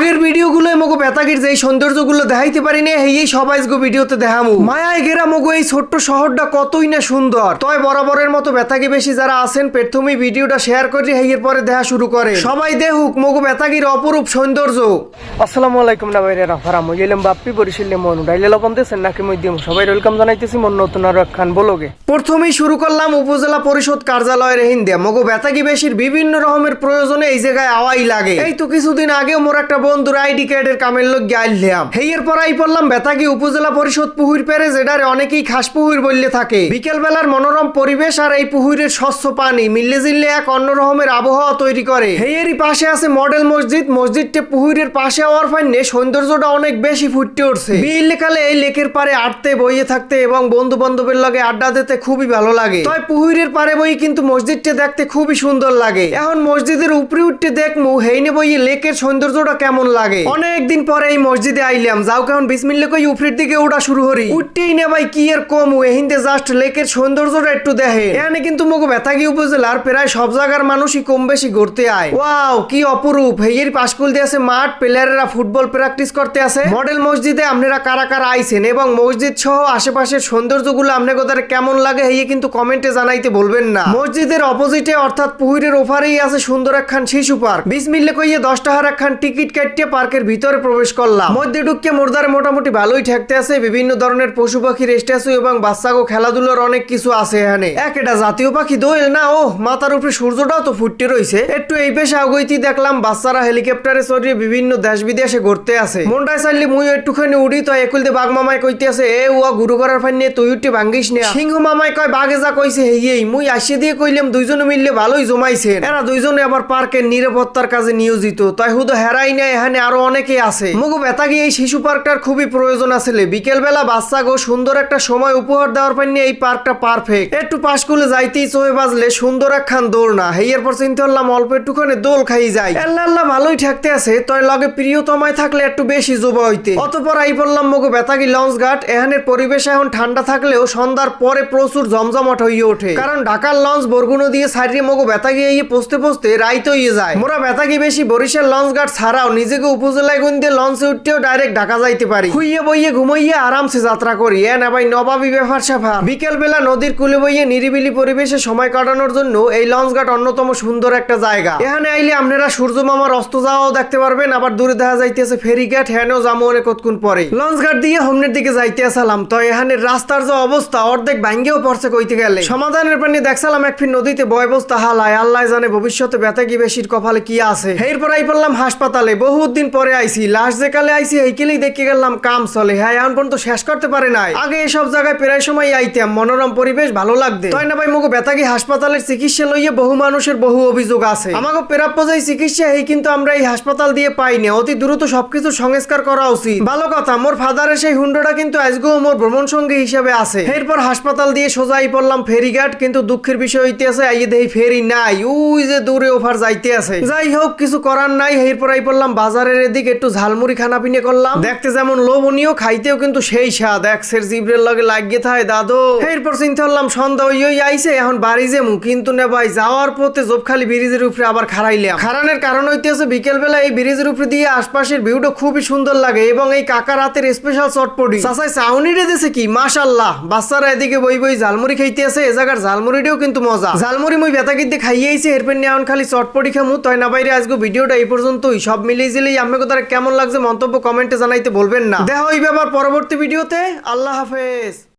আগের ভিডিওগুলো মগো বেতাগির যে সৌন্দর্যগুলো দেখাইতে পারি না এই সবাই গো ভিডিওতে দেখামু। মায়ায় ঘেরা মগো এই ছোট্ট শহরটা কতই না সুন্দর। তয় বরাবরের মতো বেতাগি বেশি যারা আছেন প্রথমেই ভিডিওটা শেয়ার করে হেয়ের পরে দেখা শুরু করে। সবাই দেহুক মগো বেতাগির অপরূপ সৌন্দর্য। আসসালামু আলাইকুম না বাইরে রাফারা মই এলাম বাপ্পি বরিশালে মন ডাইলে লবণ দিয়েছেন নাকি মই দিম? সবাই ওয়েলকাম জানাইতেছি মন নতুন আর খান বলোগে। প্রথমেই শুরু করলাম উপজেলা পরিষদ কার্যালয়ের হিন্দে মগো বেতাগি বেশির বিভিন্ন রকমের প্রয়োজনে এই জায়গায় আওয়াই লাগে। এই তো কিছুদিন আগেও মোর একটা বন্ধুর আইডি কার্ডের কামের লোক গাইলাম হেয়ের পর আই পড়লাম বেতাগি উপজেলা পরিষদ পুহুর পেরে যেটারে অনেকেই খাস পুহুর বললে থাকে। বিকেল বেলার মনোরম পরিবেশ আর এই পুহুরের স্বচ্ছ পানি মিললে জিললে এক অন্য রকমের আবহাওয়া তৈরি করে। হেয়েরই পাশে আছে মডেল মসজিদ। মসজিদটা পুহুরের পাশে হওয়ার ফাইনে সৌন্দর্যটা অনেক বেশি ফুটে উঠছে। বিলকালে এই লেকের পারে আটতে, বইয়ে থাকতে এবং বন্ধু বান্ধবের লগে আড্ডা দিতে খুবই ভালো লাগে। তবে পুহুরের পারে বই কিন্তু মসজিদটা দেখতে খুবই সুন্দর লাগে। এখন মসজিদের উপরে উঠতে দেখমু, হেইনে বইয়ে লেকের সৌন্দর্যটা কেমন লাগে? অনেকদিন পরে এই মসজিদে আইলাম। যাও কেমন বিসমিল্লা কই উপরের দিকে ওঠা শুরু হরি উঠতেই না ভাই, কি আর কম? এহিন্দে জাস্ট লেকের সৌন্দর্যটা একটু দেখে। এখানে কিন্তু মগো বেতাগি উপজেলার প্রায় সব জায়গার মানুষই কম বেশি ঘুরতে আয়। ওয়াও, কি অপরূপ! হেয়ের পাশকুল দিয়ে আছে মাঠ, প্লেয়ারেরা ফুটবল প্র্যাকটিস করতে আছে। মডেল মসজিদে আপনারা কারা কারা আইছেন এবং মসজিদ সহ আশেপাশের সৌন্দর্যগুলো আপনাকে ওদের কেমন লাগে হেয়ে কিন্তু কমেন্টে জানাইতে বলবেন না। মসজিদের অপোজিটে অর্থাৎ পুহুরের ওপারেই আছে সুন্দর একখান শিশু পার্ক বিসমিল্লে কইয়ে দশ টাকার একখান টিকিট কাটিয়ে পার্কের ভিতরে প্রবেশ করলাম। মধ্যে ঢুকিয়ে মোরদারে মোটামুটি ভালোই ঠেকতে আছে, বিভিন্ন ধরনের পশু পাখির স্ট্যাচু এবং বাচ্চাগো খেলাধুলার অনেক কিছু আছে এখানে। এক এটা জাতীয় পাখি দোয়েল না ও মাথার উপরে সূর্যটাও তো ফুটতে রয়েছে একটু এই পেশে আগইতি দেখলাম, বাচ্চারা হেলিকপ্টারে চড়িয়ে বিভিন্ন দেশ বিদেশে ঘুরতে আছে মনটায় চাইলে মুই একটুখানি উড়ি, তো একুল দিয়ে বাঘ মামাই কইতে আছে, এ উয়া গুরু করার ফান নিয়ে তুই উঠতে ভাঙ্গিস না। সিংহ মামাই কয়, বাঘে যা কইছে হেই মুই আসিয়ে দিয়ে কইলাম, দুইজনে মিললে ভালোই জমাইছেন। এরা দুইজনে আবার পার্কের নিরাপত্তার কাজে নিয়োজিত তাই হুদো হেরাই না এখানে আরও অনেকে আছে। মুগু বেতাগি এই শিশু পার্কটার খুবই প্রয়োজন আছে বিকেল বেলা বাচ্চা গো সুন্দর একটা সময় উপহার দেওয়ার পাইনি এই পার্কটা পারফেক্ট একটু পাশকুলে যাইতেই চোহে বাজলে সুন্দর একখান দোল না হেয়ার পর চিন্তা করলাম অল্প একটুখানি দোল খাই যাই। আল্লাহ আল্লাহ ভালোই ঠেকতে আছে, তয় লগে প্রিয় প্রিয়তমায় থাকলে একটু বেশি জোবা হইতে। অতপর আই পড়লাম মগো বেতাগি লঞ্চ ঘাট এখানের পরিবেশ এখন ঠান্ডা থাকলেও সন্ধ্যার পরে প্রচুর জমজমাট হইয়ে ওঠে। কারণ ঢাকার লঞ্চ বরগুনো দিয়ে সাইডে মগো বেতাগি ইয়ে পোস্তে পোস্তে রাইত হইয়ে যায়। মোরা বেতাগি বেশি বরিশাল লঞ্চ ঘাট ছাড়াও নিজেকে উপজেলায় গুন দিয়ে লঞ্চে উঠতেও ডাইরেক্ট ঢাকা যাইতে পারি। খুইয়ে বইয়ে ঘুমাইয়ে আরামসে যাত্রা করি। এ না ভাই, নবাবি ব্যাপার সাফা বিকেল বেলা নদীর কুলে বইয়ে নিরিবিলি পরিবেশে সময় কাটানোর জন্য এই লঞ্চ ঘাট অন্যতম সুন্দর একটা জায়গা। এখানে আইলে আপনারা সূর্য মামার অস্ত যাওয়াও দেখতে পারবেন, আবার দূরে দেখা যাইতেছে ফেরি ঘাট হ্যানেও যাব অনেক কতক্ষণ পরে। লঞ্চ ঘাট দিয়ে হোমনের দিকে যাইতে আসালাম। তো এখানে রাস্তার যে অবস্থা, অর্ধেক ভাঙ্গেও পড়ছে কইতে গেলে। সমাধানের পানি দেখছিলাম এক ফির নদীতে বয় বস্তা হালায়। আল্লাহ জানে ভবিষ্যতে ব্যথা কি, বেশির কপালে কি আছে। এরপর আই পড়লাম হাসপাতালে। বহুত দিন পরে আইছি লাস্ট যে কালে আইছি এইকেলেই দেখে গেলাম কাম চলে। হ্যাঁ এখন পর্যন্ত শেষ করতে পারে নাই। আগে এসব জায়গায় প্রায় সময় আইতাম, মনোরম পরিবেশ ভালো লাগবে তাই না ভাই, মগো বেতাগি হাসপাতালের চিকিৎসা লইয়ে বহু মানুষের বহু অভিযোগ আছে। আমাকে প্রাপ্য চিকিৎসা, এই কিন্তু আমরা এই হাসপাতাল দিয়ে পাই না অতি দ্রুত সবকিছু সংস্কার করা উচিত। ভালো কথা, মোর ফাদারের সেই হুন্ডোটা কিন্তু আজকেও মোর ভ্রমণ সঙ্গী হিসেবে আছে। এরপর হাসপাতাল দিয়ে সোজাই পড়লাম ফেরিঘাট, কিন্তু দুঃখের বিষয় হইতে আছে আইয়ে দেই ফেরি নাই। উই যে দূরে ওভার যাইতে আছে যাই হোক, কিছু করার নাই, এরপর আই পড়লাম বাজারের এদিকে একটু ঝালমুড়ি খানা পিনে করলাম। দেখতে যেমন লোভনীয়, খাইতেও কিন্তু সেই স্বাদ। একসের জিব্রের লগে লাগিয়ে থাকে দাদু। এরপর চিন্তা করলাম, সন্ধ্যা ওই ওই আইছে, এখন বাড়ি যেমু। কিন্তু না ভাই, যাওয়ার পথে জবখালি ব্রিজের উপরে আবার খারাইলাম খারানের কারণ হইতেছে বিকেল বেলা এই ব্রিজের উপরে দিয়ে আশপাশের ভিউটা খুবই সুন্দর লাগে এবং এই কাকার হাতের স্পেশাল চটপটি। চাচাই চাউনি রেঁধেছে কি? মাশাল্লাহ বাচ্চারা এদিকে বই বই ঝালমুড়ি খাইতে আছে এ জায়গার ঝালমুড়িটাও কিন্তু মজা। ঝালমুড়ি মুই বেতাকিতে খাইয়েছি এরপর নিয়ে এখন খালি চটপটি খামু। তাই না বাইরে আজকে ভিডিওটা এই পর্যন্তই। সব মিলিয়ে জিলেই আমাকে তারা কেমন লাগছে মন্তব্য কমেন্টে জানাইতে বলবেন না। দেখা হইবে আবার পরবর্তী ভিডিওতে। আল্লাহ হাফেজ।